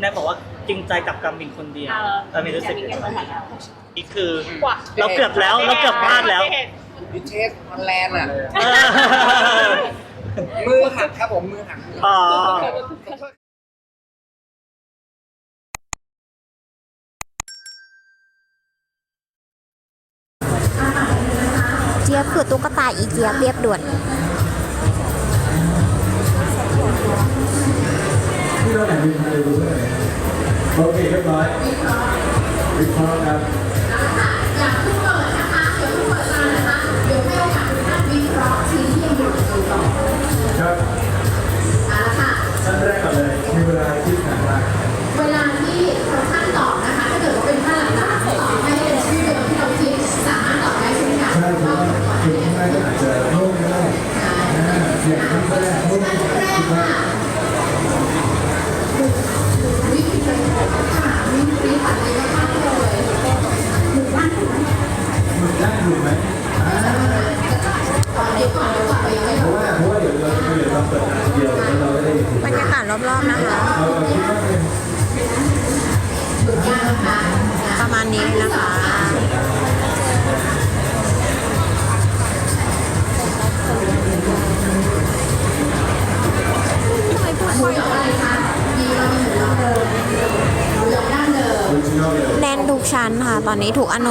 แนทบอกว่าจริงใจกับกามินคนเดียวกามินรู้สึกยังไงบ้างนี่คือกว่าเราเกือบแล้วเราเกือบพลาดแล้วดิเทสฮอลแลนด์อะเออมือหักครับผมมือหักอ๋อเจี๊ยบคือตุ๊กตาอีเจี๊ยบเรียบด่วน ที่เราไหนมีใครดูเท่าไหร่โอเคเรียบร้อยวิเคราะห์ครับาง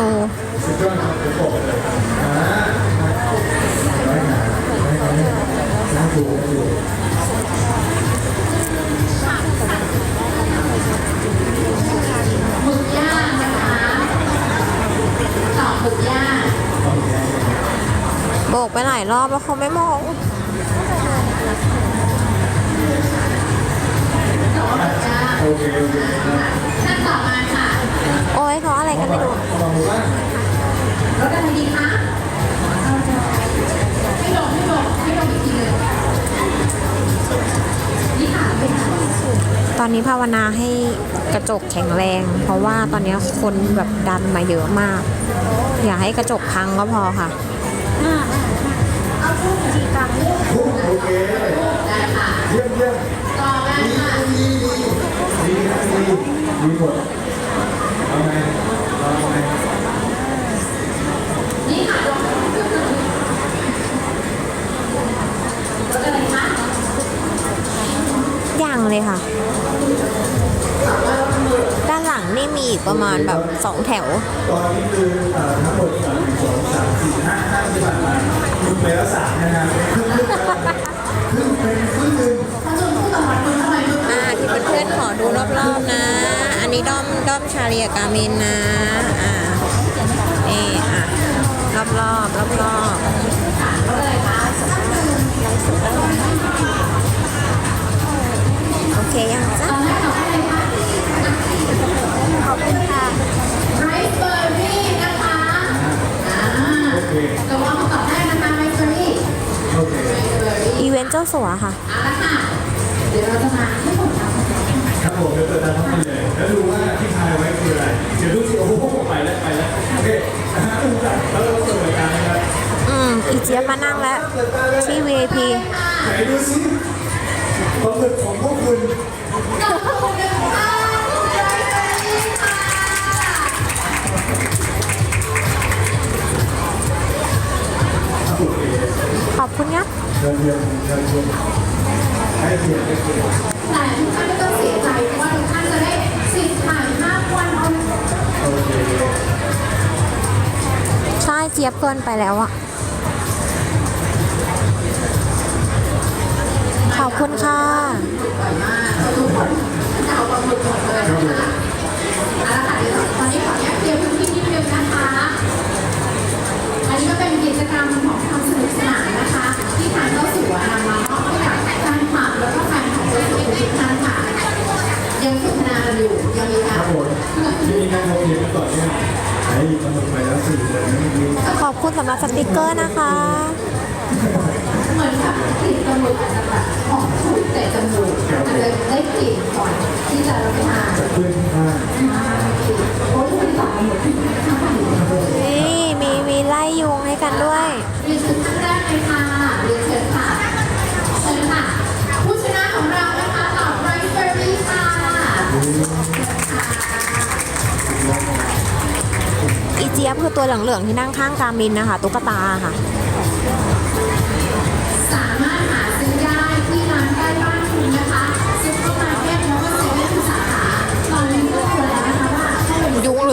โบกไปหลายรอบแล้วเขาไม่มองโอเคโอเค อ้ยเขาอะไรกันไม่รู้ลองดูว่ารถอะไรดีคะให้ลงให้ลงให้ลงอีกทีหนึงนี่ค่ะเป็นตอนนี้ภาวนาให้กระจกแข็งแรง เพราะว่าตอนนี้คนแบบดันมาเยอะมาก อย่าให้กระจกพังก็พอค่ะพุ่งโอเคเยี่ยมเยี่ยมต่อมาค่ะดีดีดีครับดีดีหมด เลยค่ะ ด้านหลังนี่มีอีกประมาณแบบสองแถวตอนนี้คือทั้งหมดสามสองสามสี่ห้าห้าที่ผ่านมาคุณไปแล้วสามนะครับครึ่งครึ่งครึ่งเป็นครึ่งหนึ่งถ้าชมผู้ต่อมาคุณทำไมลูกอ่าที่เพื่อนๆขอดูรอบๆนะ อันนี้ด้อมด้อมชาเลียกามินนะ อ่านี่อะรอบๆรอบๆ ยังจ๊ะขอบคุณค่ะไรซ์เบอร์รี่นะคะอ่าโอเคกระวองตอบได้นะคะไรซ์เบอร์รี่โอเคไรซ์เบอร์รี่อีเวนต์เจ้าสัวค่ะเอาละค่ะ เดี๋ยวเราจะมาให้ผมทำครับผมเดี๋ยวเปิดตามทั้งหมดเลยแล้วดูว่าที่ทายไว้คืออะไร เดี๋ยวดูสิโอ้โหไปแล้วไปแล้วโอเคนะฮะอุ้มกันแล้วเราเปิดรายการนะครับอืมอีเจี๊ยบมานั่งแล้วที่ VIP ไหนดูสิ ปลามึกของพวกคุณขอบคุณนะคะไรซ์เบอร์รี่ค่ะโอเคขอบคุณครับเชิญเชิญเชิญชมให้เกียรติให้เกียรติแต่ทุกท่านไม่ต้องเสียใจเพราะว่าทุกท่านจะได้สิทธิ์ถ่ายภาพวันออนโอเคใช่เจี๊ยบเกินไปแล้วอะ ขอบคุณค่ะทุกคนจะเอาความหมึกหมดเลยนะคะเอาละค่ะเดี๋ยวตอนนี้ขออนุญาตเคลียร์พื้นที่นิดนึงนะคะ อันนี้ก็เป็นกิจกรรมของความสนุกสนานนะคะ ที่ทางเจ้าสัวนำมามอบให้กับแฟนคลับแล้วก็แฟนของเจ้าสัวทุกท่านค่ะ ยังสนทนากันอยู่ยังมีคการัรบผมที่นี่การโทรเพียงกันต่อเนี่ยไอ้ปลาหมึกไปแล้วสี่เลยนะเมื่อกี้ขอบคุณสำหรับสติกเกอร์นะคะ เหมือนกับกลิ่นจมูกอาจจะแบบหอมฉุนแต่จมูกอาจจะได้กลิ่นก่อนที่จะรับประทานเพื่อนข้างโอ้ยคุณสาวหมดที่ข้างนี่มีมีไล่ยุงให้กันด้วยมีสุดชิญท่านแรกเลยค่ะเรียนเชิญค่ะเชิญค่ะ ผู้ชนะของเรานะคะตอบไรเฟอรี่ค่ะอีเจี๊ยบคือตัวเหลืองๆที่นั่งข้างกามินนะคะ ตุ๊กตาค่ะ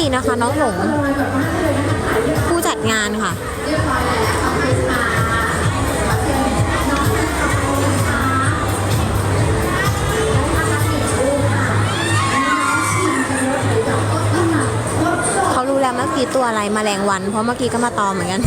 ดีนะคะ น้องหงผู้จัดงานค่ะเขารู้แล้วเมื่อกี้ตัวอะไรมแมลงวัน เพราะเมื่อกี้ก็มาตอมเหมือนกัน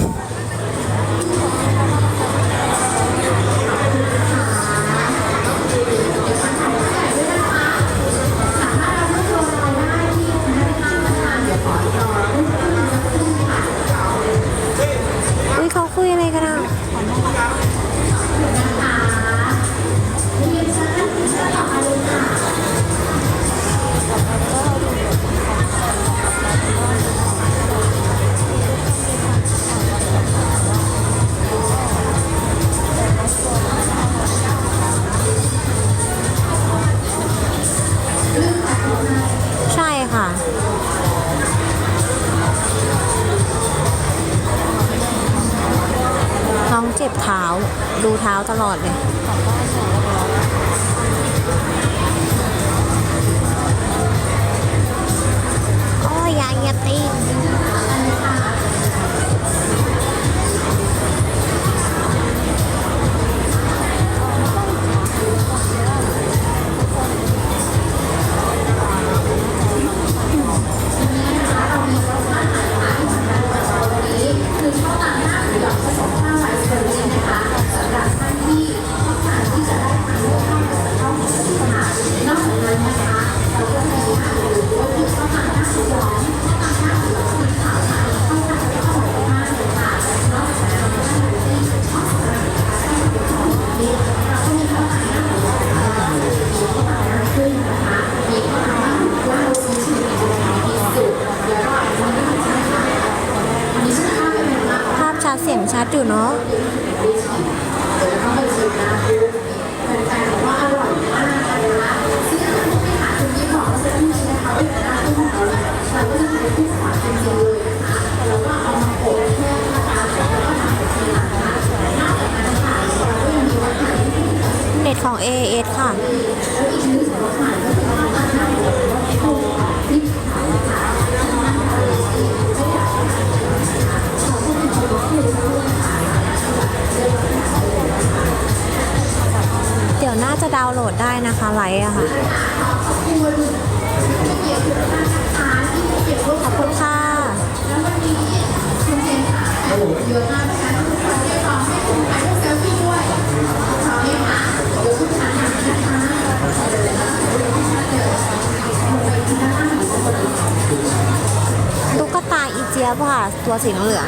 BTS ค่ะเดี๋ยวน่าจะดาวน์โหลดได้นะคะไลฟ์อะค่ะ ขอบคุณค่ะ ตุ๊กตาอีเจี๊ยบค่ะ ตัวสีเหลือง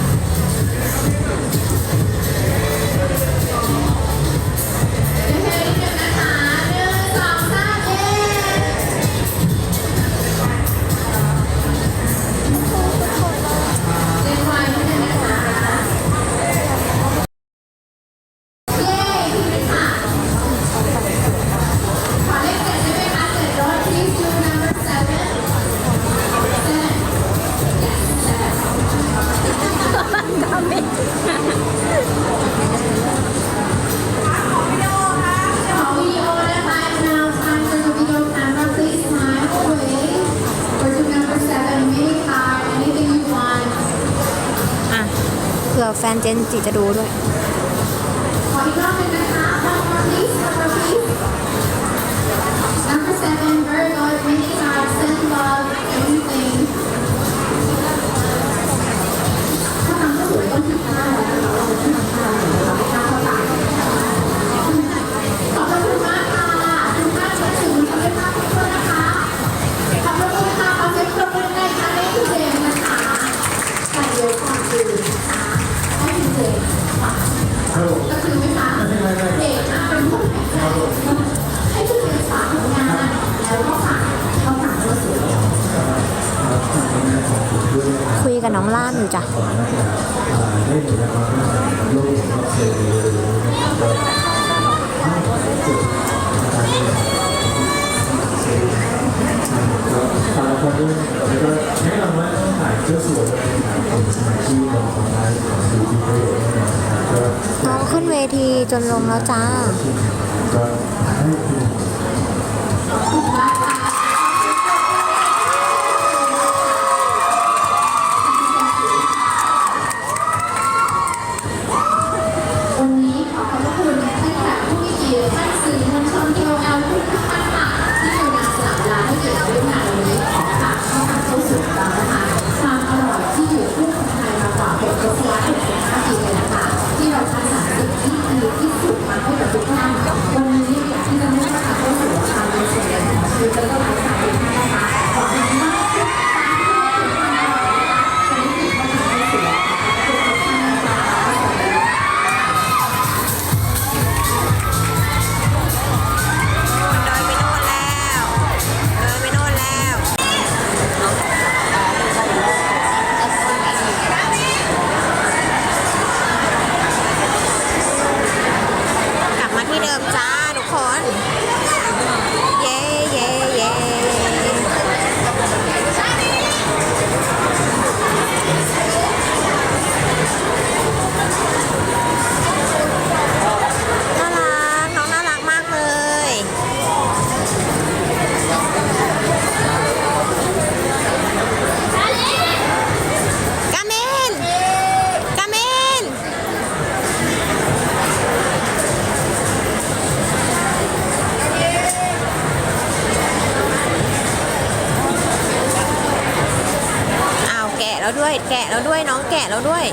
นจีจะดูด้วย ด้วย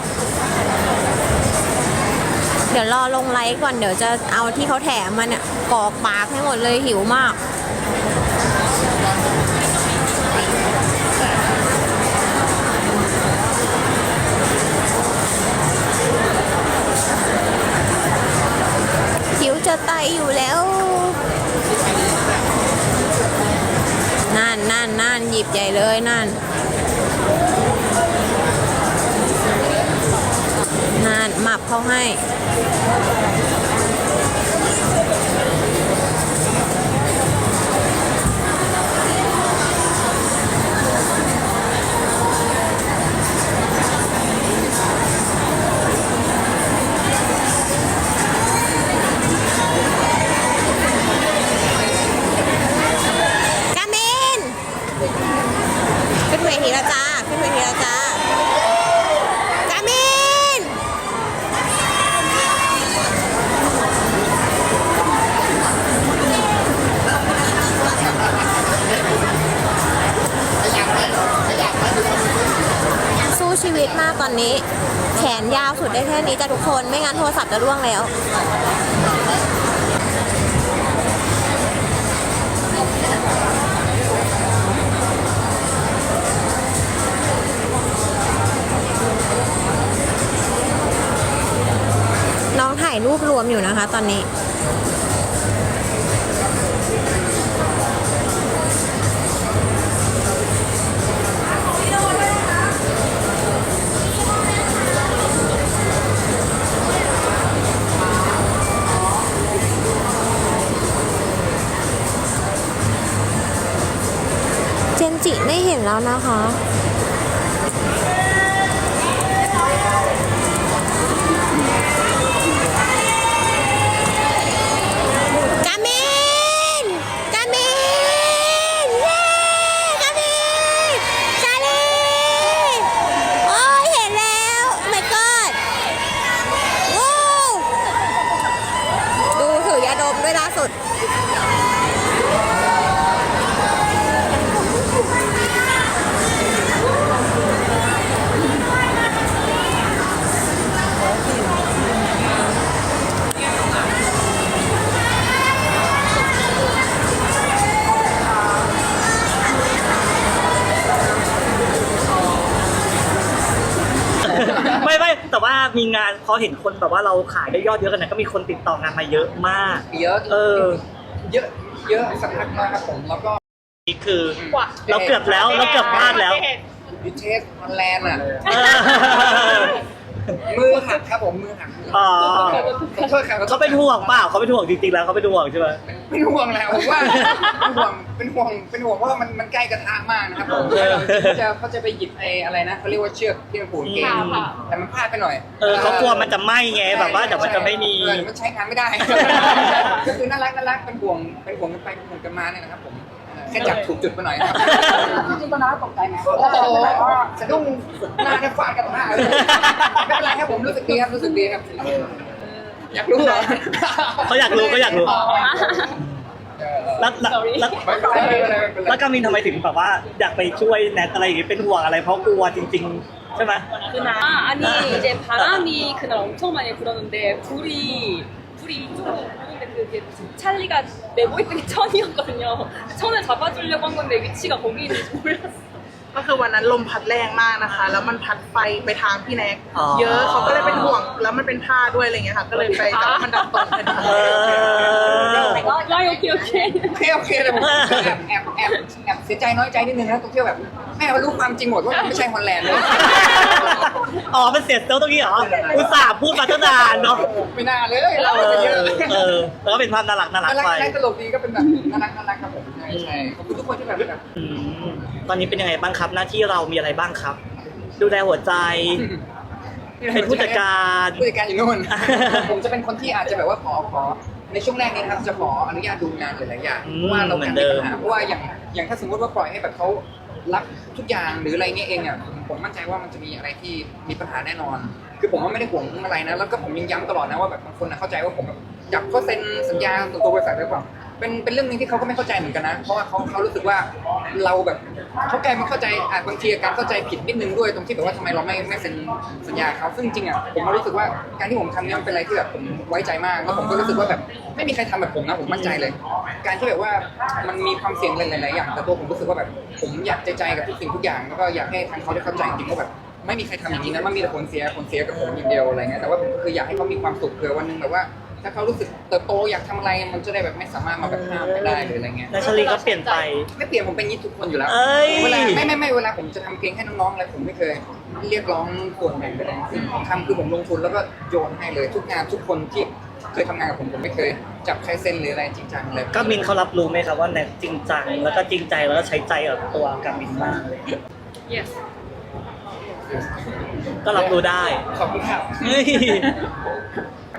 เดี๋ยวรอลงไลค์ก่อนเดี๋ยวจะเอาที่เขาแถมมันี่ยกอกปากให้หมดเลยหิวมากหิวจะตายอยู่แล้วนั่นนั่นนั่นหยิบใหญ่เลยนั่น หมับเขาให้ ร่วงแล้วน้องถ่ายรูปรวมอยู่นะคะตอนนี้ แล้วนะคะ งานพอเห็นคนแบบว่าเราขายได้ยอดเยอะกันนะก็มีคนติดต่องานมาเยอะมาก เยอะเออ เยอะเยอะสักพักมากครับผมแล้วก็นี่คือ เราเกือบแล้วเราเกือบพลาดแล้วดิเทสฮอลแลนด์อะ เออ มือหักครับผมมือหักอ๋อขอโทษครับเขาเป็นห่วงเปล่าเขาเป็นห่วงจริงๆแล้วเขาเป็นห่วงใช่ไหมเป็นห่วงแหละผมว่าเป็นห่วงเป็นห่วงเป็นห่วงเพราะว่ามันมันใกล้กระทะมากนะครับผมเออเขาจะเขาจะไปหยิบไอ้อะไรนะเขาเรียกว่าเชือกที่มันผูกเกงค่ะแต่มันพลาดไปหน่อยเออเขากลัวมันจะไหม้ไงแบบว่าเดี๋ยวมันจะไม่มีเออเดี๋ยวมันใช้งานไม่ได้ก็คือน่ารักน่ารักเป็นห่วงเป็นห่วงกันไปเป็นห่วงกันมาเนี่ยนะครับผมเออ แค่จับถูกจุดไปหน่อยครับ จริงๆตอนนั้นตกใจไหม โอ้โหสะดุ้งหน้าจะฟาดกันหน้าเลยไม่เป็นไรครับผมรู้สึกดีครับรู้สึกดีครับอยากรู้เหรอ เขาอยากรู้เขาอยากรู้ เออเออ แล้วแล้วแล้ว ไม่เป็นไรไม่เป็นไรไม่เป็นไร แล้วกามินทำไมถึงแบบว่าอยากไปช่วยแนทอะไรอย่างงี้เป็นห่วงอะไรเพราะกลัวจริง ๆ ใช่ไหม 아, 아니 이제 바람이 그날 엄청 많이 불었는데 불이 불이 이쪽으로 그게 찰리가 내고 있던 게 천이었거든요. 천을 잡아주려고 한 건데 위치가 거기 있는지 몰랐어. ก็คือวันนั้นลมพัดแรงมากนะคะ แล้วมันพัดไฟไปทางพี่แน็กเยอะเขาก็เลยเป็นห่วงแล้วมันเป็นผ้าด้วยอะไรเงี้ยค่ะ ก็เลยไปจับมันดับตรงนเออ แต่ก็ร้อยโอเคโอเคโอเคโอเคแต่แอบแอบแอบเสียใจน้อยใจนิดนึงนะตรงที่ยวแบบแม่ม่นรู้ความจริงหมดว่ามันไม่ใช่ฮอลแลนด์อ๋อป็นเสียเซลลตรงนี้เหรอ อุตส่าห์พูดมาตั้งนานเนาะ ไม่น่าเลยเราไปเยอะเออ แล้วก็เป็นภาพน่ารักน่ารักน่ารักน่าตลกดีก็เป็นแบบน่ารักน่ารักครับผมใช่ใช่ขอบคุณทุกคนที่แบบแบบ ตอนนี้เป็นยังไงบ้างครับ หน้าที่เรามีอะไรบ้างครับ ดูแลหัวใจ เป็นผู้จัดการ ผู้จัดการอยู่นู่น ผมจะเป็นคนที่อาจจะแบบว่าขอขอในช่วงแรกนี้นะครับจะขออนุญาตดูงานหลายๆอย่างอืมเพราะว่าเราเหมืกาอรนเดิมีมปัญหาเพราะว่าอย่างอย่างถ้าสมมติว่าปล่อยให้แบบเขารับทุกอย่างหรืออะไรเนี่ยเองอะผมผมมั่นใจว่ามันจะมีอะไรที่มีปัญหาแน่นอน คือผมว่าไม่ได้ห่วงเรื่องอะไรนะ แล้วก็ผมยังย้ำตลอดนะว่าแบบบางคนนะเข้าใจว่าผมแบบจับเขาเซ็นสัญญาส่วนตัวบริษัทหรือเปล่า เป็นเป็นเรื่องหนึงที่เขาก็ไม่เข้าใจเหมือนกันนะ เพราะว่าเขาเขารู้สึกว่าเราแบบเขาแกลายมาเข้าใจอาจบางทีการเข้าใจผิดนิดนึงด้วยตรงที่แบบว่าทำไมเราไม่ไม่เซ็นสัญญาเขาซึ่งจริงๆอะผมรู้สึกว่าการที่ผมทำเนี่ยมันเป็นอะไรที่แบบผมไว้ใจมากแล้วผมก็รู้สึกว่าแบบไม่มีใครทำแบบผมนะผมมั่นใจเลย การที่แบบว่ามันมีความเสี่ยงหลายๆอย่างแต่ตัวผมรู้สึกว่าแบบผมอยากใจใจกับทุกสิ่งทุกอย่างแล้วก็อยากให้ทางเขาได้เข้าใจจริงว่าแบบ ไม่มีใครทำอย่างนี้นะมันมีแต่ผลเสียผลเสียกับผมอย่างเดียวอะไรเงี้ยแต่ว่าผมก็คืออยากให้เขามีความสุขเผื่อวันหนึงแบบว่า ถ้าเขารู้สึกเติบโตอยากทำอะไรมันจะได้แบบไม่สามารถมาแบบห้ามไม่ได้หรืออะไรเงี้ยนาชาลีก็เปลี่ยนไป ไม่เปลี่ยนผมเป็นอย่างนี้ทุกคนอยู่แล้วเอ้ย เวลาไม่ไม่ไม่เวลาผมจะทำเพลงให้น้องๆอะไรผมไม่เคย เรียกร้องส่วนแบ่งใดๆสิ่งผมทำคือผมลงทุนแล้วก็โยนให้เลย ทุกงานทุกคนที่เคยทำงานกับผมผมไม่เคย จับใครเซ็นหรืออะไรจริงจังเลยกามินเขารับรู้ไหมครับว่าแนทจริงจังแล้วก็จริงใจแล้วก็ใช้ใจกับตัวกามินมาก Yes. ก็รับรู้ได้ ขอบคุณครับ เฮ้ย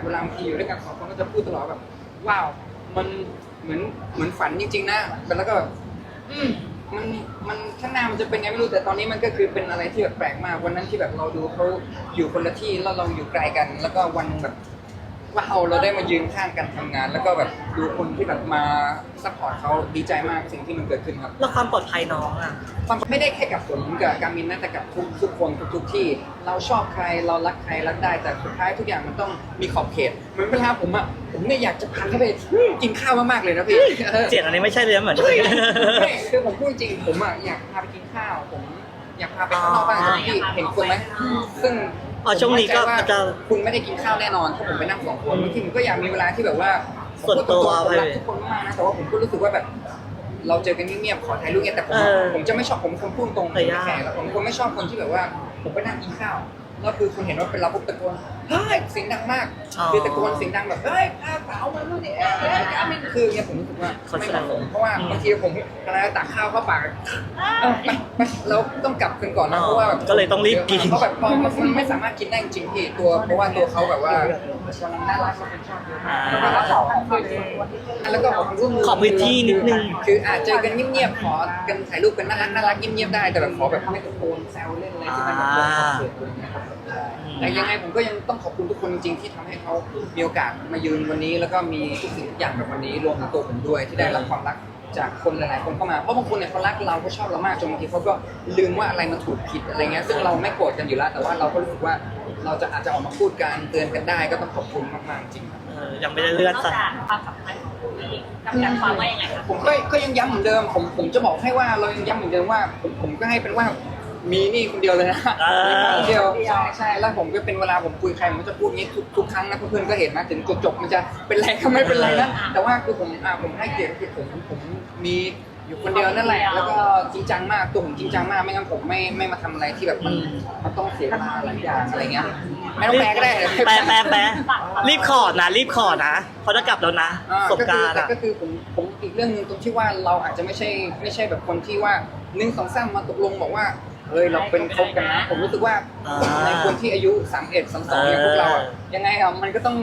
เวลาบางทีอยู่ด้วยกันสองคนก็จะพูดตลอดแบบว้าวมันเหมือนเหมือนฝันจริงๆนะแล้วก็แบบอืมมันมันข้างหน้ามันจะเป็นไงไม่รู้แต่ตอนนี้มันก็คือเป็นอะไรที่แบบแปลกมากวันนั้นที่แบบเราดูเขาอยู่คนละที่แล้วเราอยู่ไกลกัน แล้วก็วันแบบ ว้าวเราได้มายืนข้างกันทำงาน แล้วก็แบบดูคนที่แบบมาซัพพอร์ตเขาดีใจมากสิ่งที่มันเกิดขึ้นครับ แล้วความปลอดภัยน้องอะมันไม่ได้แค่กับผมกับการมินนะแต่กับทุกทุกคนทุกทุกที่ เราชอบใครเรารักใครรักได้แต่สุดท้ายทุกอย่างมันต้องมีขอบเขตเหมือนเวลาผมอะผมเนี่ยอยากจะพาเขาไปกินข้าวมากๆเลยนะพี่เสียงอันนี้ไม่ใช่เลยนะเหมือน ไม่คือผมพูดจริงผมอะอยากพาไปกินข้าวผมอยากพาไปข้างนอกบ้างพี่เห็นคนไหมซึ่ง อ๋อช่วงนี้ก็ผมมั่มันจะใจว่าคุณไม่ได้กินข้าวแน่นอนถ้าผมไปนั่งสองคนบางทีผมก็อยากมีเวลาที่แบบว่าส่วนตัวผมรักทุกคนมากนะแต่ว่าผมก็รู้สึกว่าแบบ เราเจอกันเงียบๆขอถ่ายรูปเงี้ยแต่ผมเออผมจะไม่ชอบผมเป็นคนพูดตรงผมแต่ไม่ยากแคร์แล้วผมเป็นคนไม่ชอบคนที่แบบว่า ผมไปนั่งกินข้าวแล้วคือคุณเห็นว่าเป็นเราปุ๊บตะโกน เฮ้ยเสียงดังมากอ๋อคือตะโกนเสียงดังแบบเฮ้ยพาสาวมาด้วยนี่เอ้ยเอ้ยอามินคือเนี่ยผมรู้สึกว่าเขาไม่แสเหดมาะงสมเพราะว่าบางทีผมกำลังจะตักข้าวเข้าปากเออไปไปเราต้องกลับกันก่อนนะอ๋อเพราะว่าแบบก็เลยต้องรีบกิน เพราะแบบพอมันไม่สามารถกินได้จริงๆที่ตัวเพราะว่าตัวเขาแบบว่าน่ารักเขาเป็นชอบเยอะแล้วก็ขอแล้วก็ขอความร่วมมือ ขอพื้นที่นิดนึง คืออาจเจอกันเงียบๆ ขอกันถ่ายรูปกันน่ารักน่ารักเงียบๆได้ แต่แบบขอแบบไม่ตะโกนแซวเล่นอะไรที่มันแบบเกินขอบเขตอะไรเงี้ยครับ แต่ยังไงผมก็ยังต้องขอบคุณทุกคนจริงๆที่ทำให้เขามีโอกาสมายืนวันนี้ แล้วก็มีทุกสิ่งทุกอย่างแบบวันนี้รวมถึงตัวผมด้วยที่ได้รับความรักจากคนหลายๆคนเข้ามาเพราะบางคนเนี่ยเขารักเราเขาชอบเรามากจนบางทีเขาก็ลืมว่าอะไรมันถูกผิดอะไรเงี้ยซึ่งเราไม่โกรธกันอยู่แล้วแต่ว่าเราก็รู้สึกว่าเราจะอาจจะออกมาพูดกันเตือนกันได้ก็ต้องขอบคุณมากๆจริงครับเออยังไม่ได้เลื่อนนอกสักจากความสัมพันธ์ของผู้หญิงกับการความว่ายังไงคะผมก็ก็ยังย้ำเหมือนเดิมผมผมจะบอกให้ว่าเรายังย้ำเหมือนเดิมว่าผมผมก็ให้เป็นว่า มีนี่คนเดียวเลยนะเออคนเดียวใช่ใช่แล้วผมก็เป็นเวลาผมคุยใครผมก็จะพูดงี้ทุกทุกครั้งนะเพื่อนๆก็เห็นนะถึงจบจบๆมันจะเป็นไรก็ไม่เป็นไรนะแต่ว่าคือผมอ่าผมให้เกียรติคือผมผมมีอยู่คนเดียวนั่นแหละแล้วก็จริงจังมากตัวผมจริงจังมากไม่งั้นผมไม่ไม่มาทำอะไรที่แบบมันมันต้องเสียเวลาหลายอย่างอะไรเงี้ยไม่ต้องแปลก็ได้ แปลแปลแปลรีบขอนะ รีบขอนะเขาจะกลับแล้วนะอ่าสงกรารแต่อะ ก็คือผมผมอีกเรื่องหนึงตรงที่ว่าเราอาจจะไม่ใช่ไม่ใช่แบบคนที่ว่าหนึ่งสองสามมาตกลงบอกว่า เฮ้ยเราเป็นคบกันนะ ผมรู้สึกว่าอ่าในคนที่อายุ 3 1 3 2อย่างพวกเราอะยังไงอะมันก็ต้อง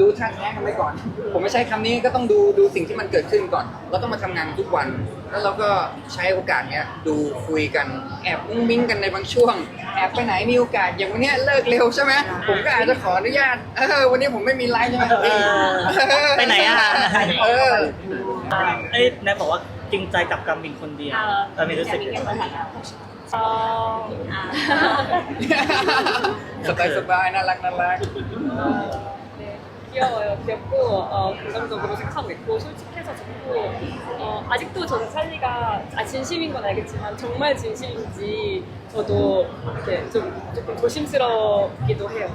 ดูท่าแท้กันไปก่อน ผมไม่ใช่คำนี้ก็ต้องดูดูสิ่งที่มันเกิดขึ้นก่อน เราต้องมาทำงานทุกวัน แล้วเราก็ใช้โอกาสเนี้ยดูคุยกันแอบมุ้งมิ้งกันในบางช่วง แอบไปไหนมีโอกาสอย่างวันเนี้ยเลิกเร็วใช่ไหมผมก็อาจจะขออนุญาตเออวันนี้ผมไม่มีไลฟ์ใช่ไหมเออไปไหนอะ เออ เอ้ยแนทบอกว่าจริงใจกับกามินคนเดียวกามินรู้สึกยังไงบ้าง 어, 아. สบายสบายๆน่ารักน่ารัก 네, 귀여워요. 귀엽고 어, 긍정적으로 생각하고 있고 솔직해서 좋고 어, 아직도 저는 찰리가 아, 진심인 건 알겠지만 정말 진심인지 저도 이렇게 좀 조금 조심스럽기도 해요.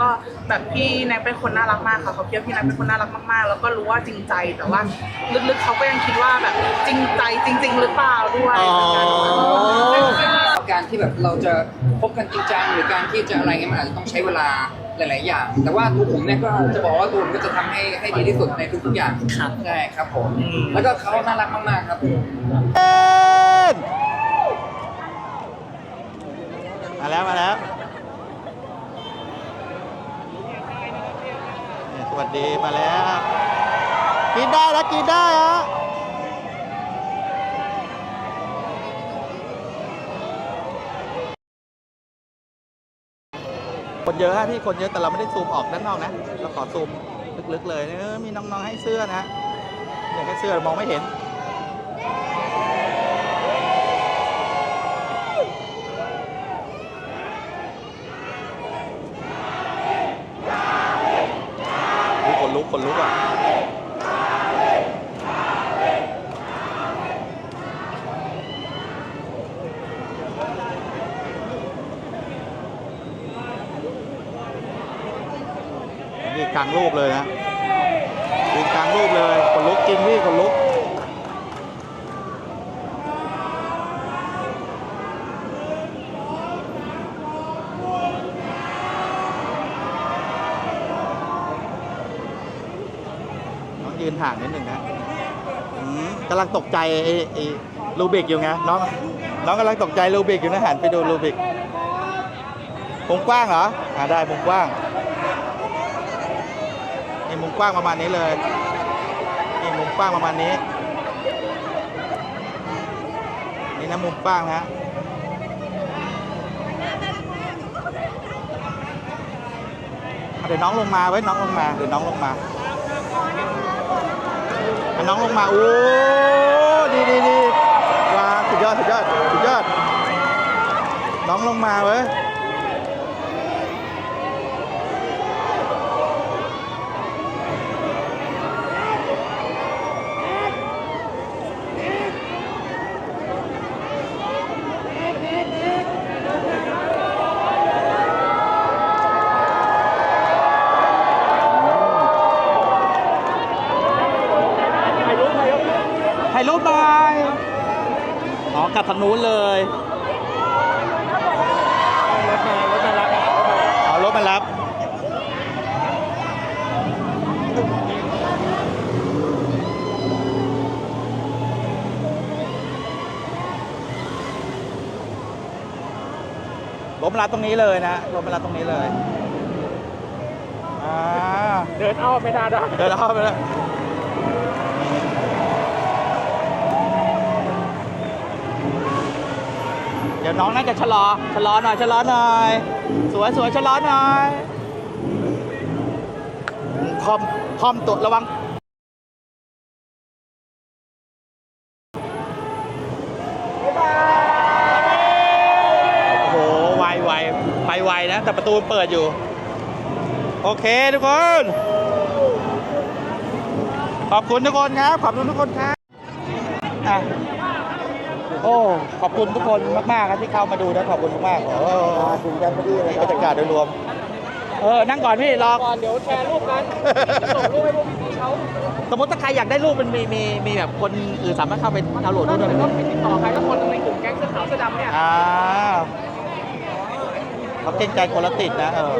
ก็แบบพี่แนทเป็นคนน่ารักมากค่ะเขาคิดว่าพี่แนทเป็นคนน่ารักมากๆ แล้วก็รู้ว่าจริงใจแต่ว่าลึกๆเขาก็ยังคิดว่าแบบจริงใจจริง ๆ หรือเปล่าด้วย อ๋อ การที่แบบเราจะพบกันจริงจังหรือการที่จะอะไรเงี้ยมันอาจจะต้องใช้เวลาหลาย ๆ อย่าง แต่ว่าตัวผมเนี่ยก็จะบอกว่าตัวผมก็จะทำให้ให้ดีที่สุดในทุก ๆ อย่างครับใช่ครับผม อืม แล้วก็เขาน่ารักมาก ๆ ครับ มาแล้วมาแล้วเนี่ยสวัสดีมาแล้ว กินได้แล้วกินได้ฮะ คนเยอะฮะพี่คนเยอะแต่เราไม่ได้ซูมออกด้านนอกนะ เราขอซูมลึกๆเลยเออมีน้องๆให้เสื้อนะอยากให้เสื้อมองไม่เห็น อุ๊ยขนลุกขนลุกอะ นี่กลางรูปเลยนะยืนกลางรูปเลยขนลุกจริงพี่ขนลุกน้องยืนห่างนิดหนึ่งนะกำลังตกใจไอ้ไอ้ลูบิกอยู่ไงน้องน้องกำลังตกใจลูบิกอยู่นะหันไปดูลูบิกมุมกว้างเหรออ่าได้มุมกว้าง มุมกว้างประมาณนี้เลยนี่มุมกว้างประมาณนี้ นี่นะมุมกว้างนะอะเดี๋ยวน้องลงมาไว้น้องลงมาเดี๋ยวน้องลงมาน้องลงมาโอ้ดีดีดีว้าสุดยอดสุดยอดสุดยอดน้องลงมาเว้ย น่อยอ๋อกลับทางนู้นเลยรถมารถมารับอ๋อรถมารับรถมารับตรงนี้เลยนะรถมารับตรงนี้เลยอ่าเดินอ้อมไม่ได้ดเดินอ้อมไม่ได้เดี๋ยวน้องน่าจะชะลอ ชะลอหน่อย ชะลอหน่อย สวยสวยชะลอหน่อย คอม คอมตัวระวัง โอ้โห ไวไวไปไวนะ แต่ประตูเปิดอยู่ โอเคทุกคน ขอบคุณทุกคนครับ ขอบคุณทุกคนครับอะ โอ้ขอบคุณทุกคนมากๆครับที่เข้ามาดูนะขอบคุณมากๆโอ้ถึงกันพอดีเลยบรรยากาศโดยรวม เออนั่งก่อนพี่รอก่อนเดี๋ยวแชร์รูปกันส่งรูปให้พวกพี่เขาสมมติถ้าใครอยากได้รูปมันมีมีมีแบบคนอื่นสามารถเข้าไปดาวน์โหลดรูปได้ไหมไปติดต่อใครสักคนในกลุ่มแก๊งเสื้อขาวเสื้อดำเนี่ยอ่าเขาเกรงใจคนละติดนะเออ